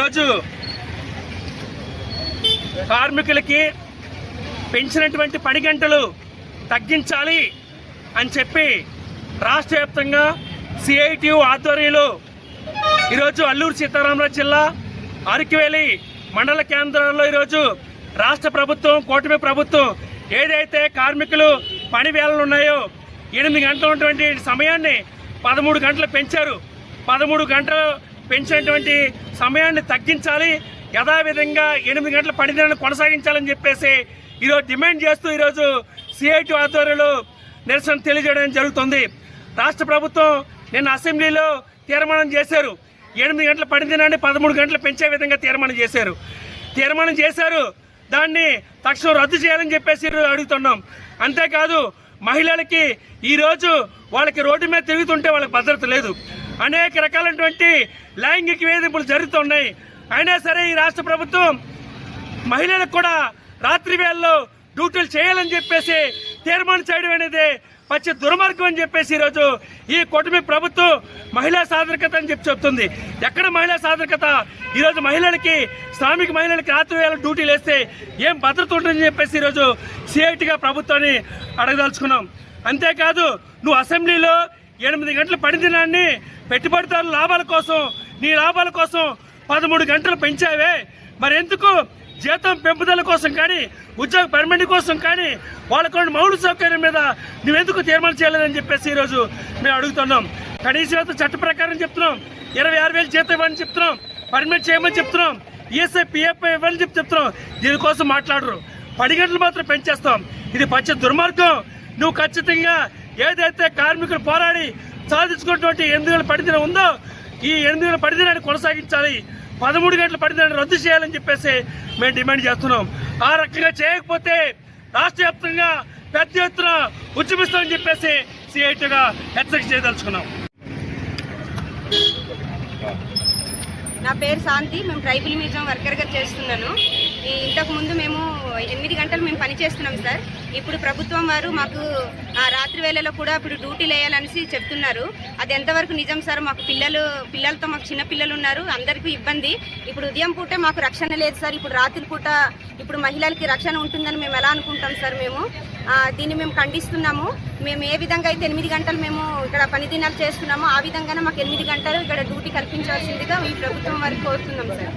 ఈరోజు కార్మికులకి పెంచినటువంటి పని గంటలు తగ్గించాలి అని చెప్పి రాష్ట్ర వ్యాప్తంగా సిఐటియు ఆధ్వర్యంలో ఈరోజు అల్లూరు సీతారామరాజు జిల్లా అరకివేలి మండల కేంద్రంలో ఈరోజు రాష్ట్ర ప్రభుత్వం కూటమి ప్రభుత్వం ఏదైతే కార్మికులు పని వేళలు ఉన్నాయో ఎనిమిది గంటలు ఉన్నటువంటి సమయాన్ని పదమూడు గంటలు పెంచారు. పదమూడు గంటలు పెంచినటువంటి సమయాన్ని తగ్గించాలి. యథావిధంగా ఎనిమిది గంటల పనితీరును కొనసాగించాలని చెప్పేసి ఈరోజు డిమాండ్ చేస్తూ ఈరోజు సిఐటి ఆధ్వర్యంలో నిరసన తెలియజేయడం జరుగుతుంది. రాష్ట్ర ప్రభుత్వం నిన్న అసెంబ్లీలో తీర్మానం చేశారు. ఎనిమిది గంటల పనిదినాన్ని పదమూడు గంటలు పెంచే విధంగా తీర్మానం చేశారు. తీర్మానం చేశారు. దాన్ని తక్షణం రద్దు చేయాలని చెప్పేసి అడుగుతున్నాం. అంతేకాదు మహిళలకి ఈరోజు వాళ్ళకి రోడ్డు మీద తిరుగుతుంటే వాళ్ళకి భద్రత లేదు. అనేక రకాలైనటువంటి లైంగిక వేధింపులు జరుగుతున్నాయి. అయినా సరే ఈ రాష్ట్ర ప్రభుత్వం మహిళలకు కూడా రాత్రి వేళల్లో డ్యూటీలు చేయాలని చెప్పేసి తీర్మానం చేయడం అనేది పచ్చి దుర్మార్గం అని చెప్పేసి ఈరోజు ఈ కూటమి ప్రభుత్వం మహిళా సాధరికత అని చెప్పి చెప్తుంది. ఎక్కడ మహిళా సాధరికత ఈరోజు మహిళలకి శ్రామిక మహిళలకి రాత్రి వేళ డ్యూటీలు వేస్తే ఏం భద్రత ఉంటుందని చెప్పేసి ఈరోజు సిఐటిగా ప్రభుత్వాన్ని అడగదలుచుకున్నాం. అంతేకాదు నువ్వు అసెంబ్లీలో ఎనిమిది గంటలు పడిన పనిదినాన్ని పెట్టుబడిదారుల లాభాల కోసం నీ లాభాల కోసం పదమూడు గంటలు పెంచావే. మరి ఎందుకు? జీతం పెంపుదల కోసం కానీ ఉద్యోగ పర్మనెంట్ కోసం కానీ వాళ్ళకు మౌలిక సౌకర్యం మీద నువ్వెందుకు తీర్మానం చేయలేదని చెప్పేసి ఈరోజు మేము అడుగుతున్నాం. కనీస చట్ట ప్రకారం చెప్తున్నాం. ఇరవై ఆరు వేలు జీతం ఇవ్వని చెప్తున్నాం. పర్మనెంట్ చేయమని చెప్తున్నాం. ఈఎస్ఐ పిఎఫ్ ఇవ్వని చెప్పి చెప్తున్నాం. దీనికోసం మాట్లాడరు. పది గంటలు మాత్రం పెంచేస్తాం. ఇది పచ్చ దుర్మార్గం. నువ్వు ఖచ్చితంగా ఏదైతే కార్మికులు పోరాడి సాధించుకున్నటువంటి ఎనిమిది వేల పడిదిన ఉందో ఈ ఎనిమిది వేల పడిదినాన్ని కొనసాగించాలి. పదమూడు గంటల పడిదినాన్ని రద్దు చేయాలని చెప్పేసి మేము డిమాండ్ చేస్తున్నాం. ఆ రకంగా చేయకపోతే రాష్ట్ర వ్యాప్తంగా పెద్ద ఎత్తున ఉద్యమిస్తామని చెప్పేసి సిఐటిగా హెచ్చరిక చేయదలుచుకున్నాం. నా పేరు శాంతి మేము ట్రైబల్ మ్యూజియం వర్కర్గా చేస్తున్నాను. ఇంతకుముందు ఇంతకు ముందు మేము ఎనిమిది గంటలు మేము పని చేస్తున్నాం సార్. ఇప్పుడు ప్రభుత్వం వారు మాకు రాత్రి వేళలో కూడా ఇప్పుడు డ్యూటీలు వేయాలనేసి చెప్తున్నారు. అది ఎంతవరకు నిజం సార్? మాకు పిల్లలు పిల్లలతో మాకు చిన్న పిల్లలు ఉన్నారు అందరికీ ఇబ్బంది. ఇప్పుడు ఉదయం పూటే మాకు రక్షణ లేదు సార్. ఇప్పుడు రాత్రి పూట ఇప్పుడు మహిళలకి రక్షణ ఉంటుందని మేము ఎలా అనుకుంటాం సార్ మేము? దీన్ని మేము ఖండిస్తున్నాము. మేము ఏ విధంగా అయితే ఎనిమిది గంటలు మేము ఇక్కడ పని దినాలు చేస్తున్నామో ఆ విధంగానే మాకు ఎనిమిది గంటలు ఇక్కడ డ్యూటీ కల్పించాల్సిందిగా ఈ ప్రభుత్వం వారికి కోరుతున్నాం సార్.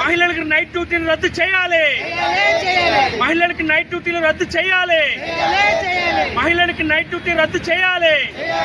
మహిళలకు నైట్ డ్యూటీని రద్దు చేయాలి. మహిళలకి నైట్ డ్యూటీలు రద్దు చేయాలి. మహిళలకి నైట్ డ్యూటీ రద్దు చేయాలి.